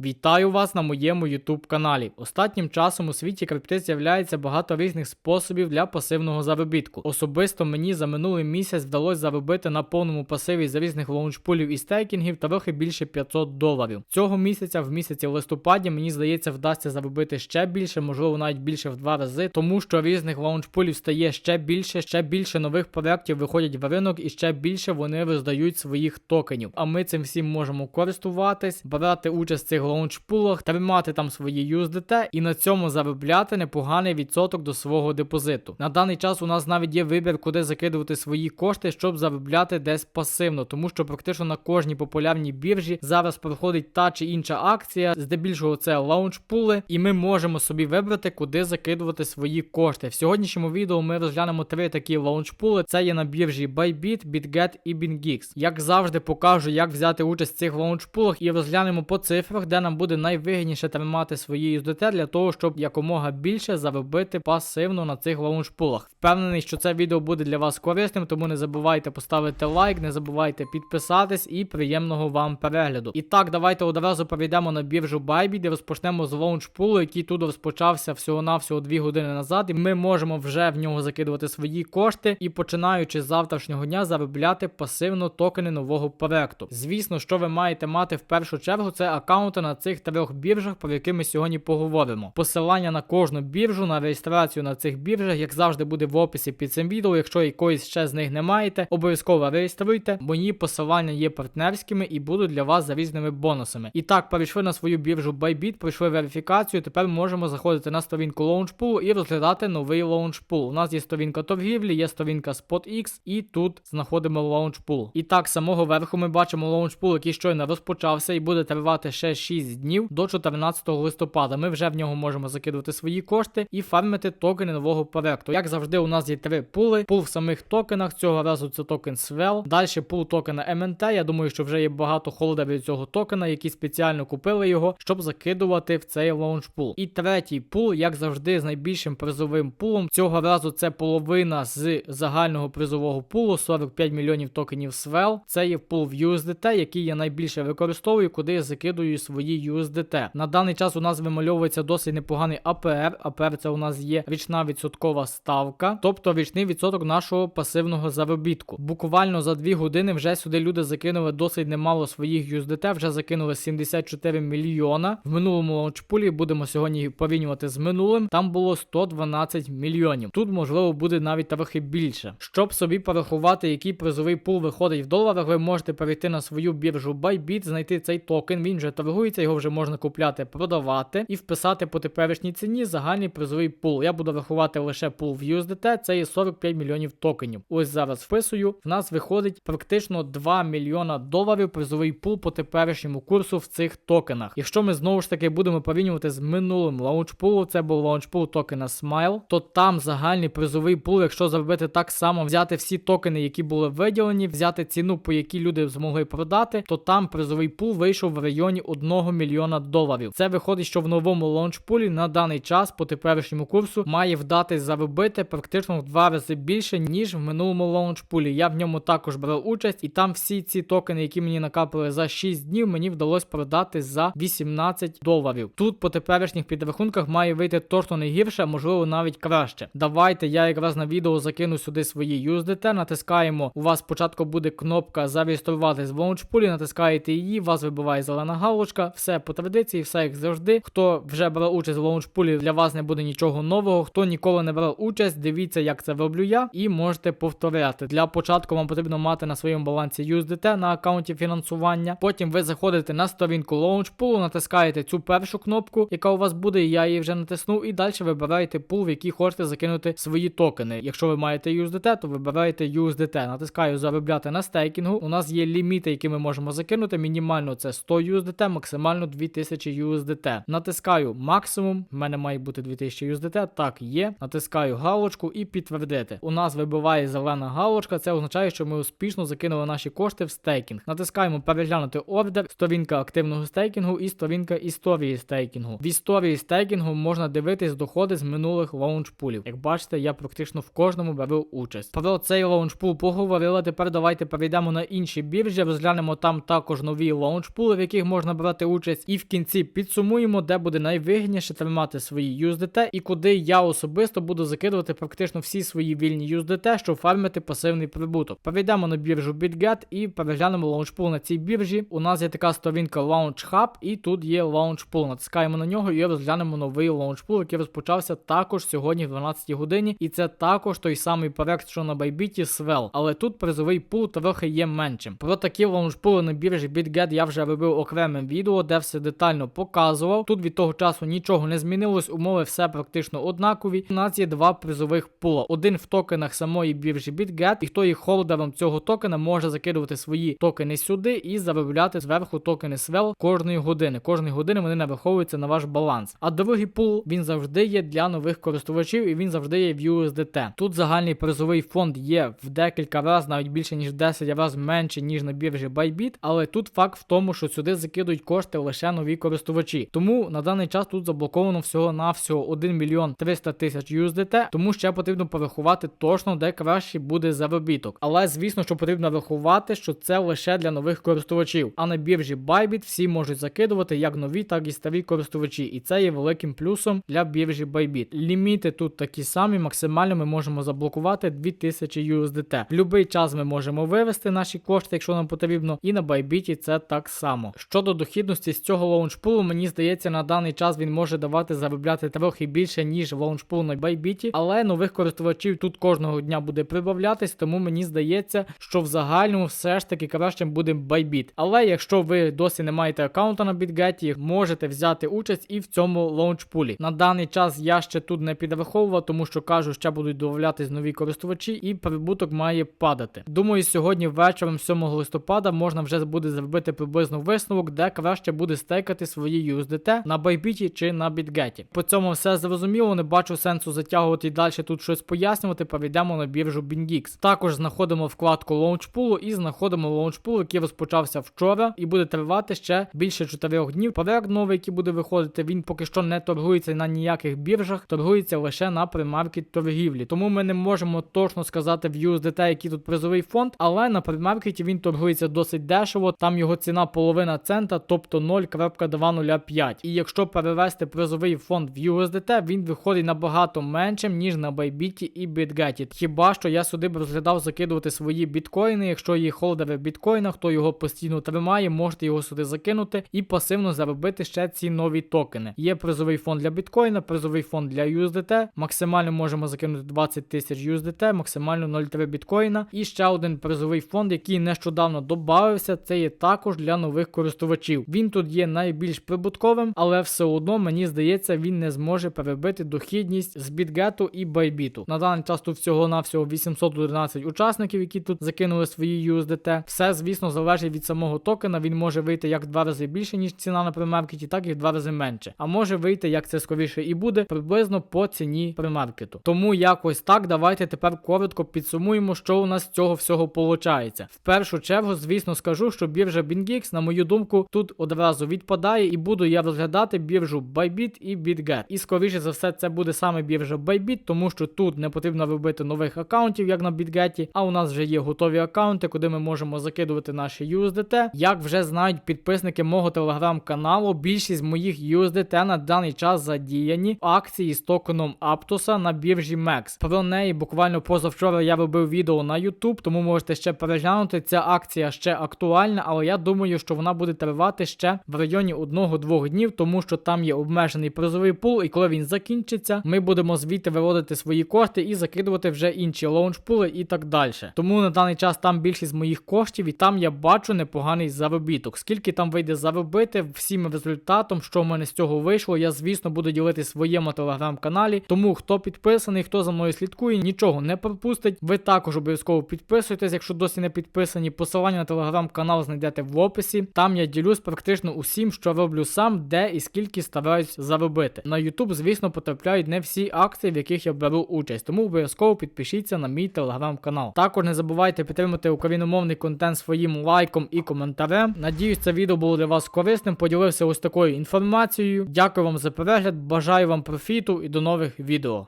Вітаю вас на моєму YouTube каналі. Останнім часом у світі крипти з'являється багато різних способів для пасивного заробітку. Особисто мені за минулий місяць вдалося заробити на повному пасиві з різних лаунчпулів і стейкінгів трохи більше 500 доларів. Цього місяця, в місяці листопаді, мені здається, вдасться заробити ще більше, можливо, навіть більше в два рази, тому що різних лаунчпулів стає ще більше, ще більше нових проєктів виходять в ринок і ще більше вони роздають своїх токенів. А ми цим всім можемо користуватись, брати участь в цих лаунчпулах, тримати там свої USDT і на цьому заробляти непоганий відсоток до свого депозиту. На даний час у нас навіть є вибір, куди закидувати свої кошти, щоб заробляти десь пасивно, тому що практично на кожній популярній біржі зараз проходить та чи інша акція, здебільшого це лаунчпули, і ми можемо собі вибрати, куди закидувати свої кошти. В сьогоднішньому відео ми розглянемо три такі лаунчпули. Це є на біржі Bybit, BitGet і BingX. Як завжди, покажу, як взяти участь в цих лаунчпулах і розглянемо по цифрах, де нам буде найвигідніше тримати свої USDT для того, щоб якомога більше заробити пасивно на цих лаунчпулах. Впевнений, що це відео буде для вас корисним, тому не забувайте поставити лайк, не забувайте підписатись і приємного вам перегляду. І так, давайте одразу перейдемо на біржу Bybit і розпочнемо з лаунчпулу, який тут розпочався всього-навсього 2 години назад. І ми можемо вже в нього закидувати свої кошти і починаючи з завтрашнього дня заробляти пасивно токени нового проекту. Звісно, що ви маєте мати в першу чергу, це аккаунти на цих трьох біржах, про які ми сьогодні поговоримо. Посилання на кожну біржу, на реєстрацію на цих біржах, як завжди, буде в описі під цим відео. Якщо якоїсь ще з них не маєте, обов'язково реєструйте. Мої посилання є партнерськими і будуть для вас за різними бонусами. І так, перейшли на свою біржу Bybit, пройшли верифікацію. Тепер можемо заходити на сторінку Launchpool і розглядати новий Launchpool. У нас є сторінка торгівлі, є сторінка SpotX, і тут знаходимо Launchpool. І так, з самого верху ми бачимо Launchpool, який щойно розпочався і буде тривати ще 6 днів до 14 листопада. Ми вже в нього можемо закидувати свої кошти і фармити токени нового проекту. Як завжди, у нас є три пули. Пул в самих токенах. Цього разу це токен Swell. Далі пул токена MNT. Я думаю, що вже є багато холдерів цього токена, які спеціально купили його, щоб закидувати в цей лаунчпул. І третій пул, як завжди, з найбільшим призовим пулом. Цього разу це половина з загального призового пулу 45 мільйонів токенів Swell. Це є пул в USDT, який я найбільше використовую, куди я закидую свої USDT. На даний час у нас вимальовується досить непоганий APR. APR це у нас є річна відсоткова ставка, тобто річний відсоток нашого пасивного заробітку. Буквально за 2 години вже сюди люди закинули досить немало своїх USDT, вже закинули 74 мільйона. В минулому лаунчпулі будемо сьогодні порівнювати з минулим. Там було 112 мільйонів. Тут можливо буде навіть трохи більше. Щоб собі порахувати, який призовий пул виходить в доларах, ви можете перейти на свою біржу Bybit, знайти цей токен. Він вже торгується, його вже можна купляти, продавати і вписати по теперішній ціні загальний призовий пул. Я буду рахувати лише пул в USDT, це є 45 мільйонів токенів. Ось зараз вписую. В нас виходить практично 2 мільйона доларів призовий пул по теперішньому курсу в цих токенах. Якщо ми знову ж таки будемо порівнювати з минулим лаунчпулом, це був лаунчпул токена Smile, то там загальний призовий пул, якщо зробити так само, взяти всі токени, які були виділені, взяти ціну, по якій люди змогли продати, то там призовий пул вийшов в районі 1 мільйона доларів. Це виходить, що в новому лаунчпулі на даний час по теперішньому курсу має вдатись заробити практично в два рази більше, ніж в минулому лаунчпулі. Я в ньому також брав участь, і там всі ці токени, які мені накапали за 6 днів, мені вдалося продати за 18 доларів. Тут по теперішніх підрахунках має вийти точно не гірше, а можливо навіть краще. Давайте я якраз на відео закину сюди свої USDT, натискаємо. У вас спочатку буде кнопка зареєструватись в лаунчпулі, натискаєте її, вас вибиває зелена галочка, все по традиції, все як завжди. Хто вже брав участь в лаунчпулі, для вас не буде нічого нового. Хто ніколи не брав участь, дивіться, як це роблю я, і можете повторяти. Для початку вам потрібно мати на своєму балансі USDT на аккаунті фінансування. Потім ви заходите на сторінку лаунчпулу, натискаєте цю першу кнопку, яка у вас буде, я її вже натиснув, і далі вибираєте пул, в який хочете закинути свої токени. Якщо ви маєте USDT, то вибираєте USDT. Натискаю заробляти на стейкінгу. У нас є ліміти, які ми можемо закинути. Мінімально це 100 USDT, максимально 2000 USDT. Натискаю максимум. В мене має бути 2000 USDT. Так, є. Натискаю галочку і підтвердити. У нас вибиває зелена галочка. Це означає, що ми успішно закинули наші кошти в стейкінг. Натискаємо переглянути ордер, сторінка активного стейкінгу і сторінка історії стейкінгу. В історії стейкінгу можна дивитись доходи з минулих лаунчпулів. Як бачите, я практично в кожному беру участь. Про цей лаунчпул поговорили. Тепер давайте перейдемо на інші біржі. Розглянемо там також нові лаунчпули, в яких можна брати участь. І в кінці підсумуємо, де буде найвигідніше тримати свої USDT і куди я особисто буду закидувати практично всі свої вільні USDT, щоб фармити пасивний прибуток. Перейдемо на біржу BitGet і переглянемо лаунчпул на цій біржі. У нас є така сторінка Launch Hub, і тут є лаунчпул. Натискаємо на нього і розглянемо новий лаунчпул, який розпочався також сьогодні в 12 годині. І це також той самий проект, що на Bybit Swell. Але тут призовий пул трохи є меншим. Про такі лаунчпули на біржі BitGet я вже робив окремим відео, де все детально показував. Тут від того часу нічого не змінилось, умови все практично однакові. У нас є два призових пула. Один в токенах самої біржі BitGet, і хто є холдером цього токена, може закидувати свої токени сюди і заробляти зверху токени Swell кожної години. Кожної години вони нараховуються на ваш баланс. А другий пул він завжди є для нових користувачів і він завжди є в USDT. Тут загальний призовий фонд є в декілька разів, навіть більше ніж в 10 разів менше, ніж на біржі Bybit, але тут факт в тому, що сюди закидують кошти лише нові користувачі. Тому на даний час тут заблоковано всього на всього 1 мільйон 300 тисяч USDT, тому ще потрібно порахувати точно, де краще буде заробіток. Але звісно, що потрібно врахувати, що це лише для нових користувачів. А на біржі Bybit всі можуть закидувати як нові, так і старі користувачі. І це є великим плюсом для біржі Bybit. Ліміти тут такі самі, максимально ми можемо заблокувати 2000 USDT. В будь-який час ми можемо вивести наші кошти, якщо нам потрібно, і на Bybit це так само. Щодо дохідності з цього лаунчпулу, мені здається, на даний час він може давати заробляти трохи більше, ніж лаунчпул на Bybit, але нових користувачів тут кожного дня буде прибавлятись, тому мені здається, що в загальному все ж таки кращим буде Bybit. Але якщо ви досі не маєте аккаунта на BitGet, можете взяти участь і в цьому лаунчпулі. На даний час я ще тут не підраховував, тому що кажу, ще будуть додаватись нові користувачі, і прибуток має падати. Думаю, сьогодні вечором 7 листопада можна вже буде зробити приблизно висновок, де краще буде стейкати свої USDT на Bybit чи на BitGet. По цьому все зрозуміло, не бачу сенсу затягувати і далі тут щось пояснювати. Перейдемо на біржу BingX. Також знаходимо вкладку лаунчпулу і знаходимо лаунчпул, який розпочався вчора, і буде тривати ще більше 4 днів. Проект новий, який буде виходити, він поки що не торгується на ніяких біржах, торгується лише на примаркет торгівлі. Тому ми не можемо точно сказати в USDT, який тут призовий фонд, але на примаркеті він торгується досить дешево. Там його ціна половина цента, тобто 0.205. І якщо перевести призовий фонд в USDT, він виходить набагато меншим, ніж на Bybit і BitGet. Хіба що я сюди б розглядав закидувати свої біткоїни, якщо є холдери біткоїна, хто його постійно тримає, можете його сюди закинути і пасивно заробити ще ці нові токени. Є призовий фонд для біткоїна, призовий фонд для USDT. Максимально можемо закинути 20 тисяч USDT, максимально 0,3 біткоїна. І ще один призовий фонд, який нещодавно додався, це є також для нових користувачів. Він тут є найбільш прибутковим, але все одно мені здається, він не зможе перебити дохідність з BitGet і Bybit. На даний час тут всього на всього 811 учасників, які тут закинули свої USDT. Все, звісно, залежить від самого токена. Він може вийти як в два рази більше, ніж ціна на примаркеті, так і в два рази менше. А може вийти, як це скоріше і буде, приблизно по ціні примаркету. Тому якось так. Давайте тепер коротко підсумуємо, що у нас з цього всього виходить. В першу чергу, звісно, скажу, що біржа BingX, на мою думку, тут одразу відпадає, і буду я розглядати біржу Bybit і BitGet. І скоріше за все, це буде саме біржа Bybit, тому що тут не потрібно робити нових аккаунтів, як на BitGet, а у нас вже є готові аккаунти, куди ми можемо закидувати наші USDT. Як вже знають підписники мого телеграм-каналу, більшість моїх USDT на даний час задіяні в акції з токеном Aptos на біржі MEX. Про неї буквально позавчора я робив відео на YouTube, тому можете ще переглянути. Ця акція ще актуальна, але я думаю, що вона буде тривати ще в районі 1-2 днів, тому що там є обмежений призовий пул, і коли він закінчиться, ми будемо звідти виводити свої кошти і закидувати вже інші лаунчпули і так далі. Тому на даний час там більшість моїх коштів, і там я бачу непоганий заробіток. Скільки там вийде заробити всім результатом, що в мене з цього вийшло, я звісно буду ділити своєму телеграм-каналі. Тому хто підписаний, хто за мною слідкує, нічого не пропустить. Ви також обов'язково підписуйтесь, якщо досі не підписані. Посилання на телеграм-канал знайдете в описі. Там я ділюсь практично усім, що роблю сам, де і скільки стараюсь заробити. На YouTube, звісно, потрапляють не всі акції, в яких я беру участь. Тому обов'язково підпишіться на мій телеграм-канал. Також не забувайте підтримати україномовний контент своїм лайком і коментарем. Надіюсь, це відео було для вас корисним. Поділився ось такою інформацією. Дякую вам за перегляд, бажаю вам профіту і до нових відео.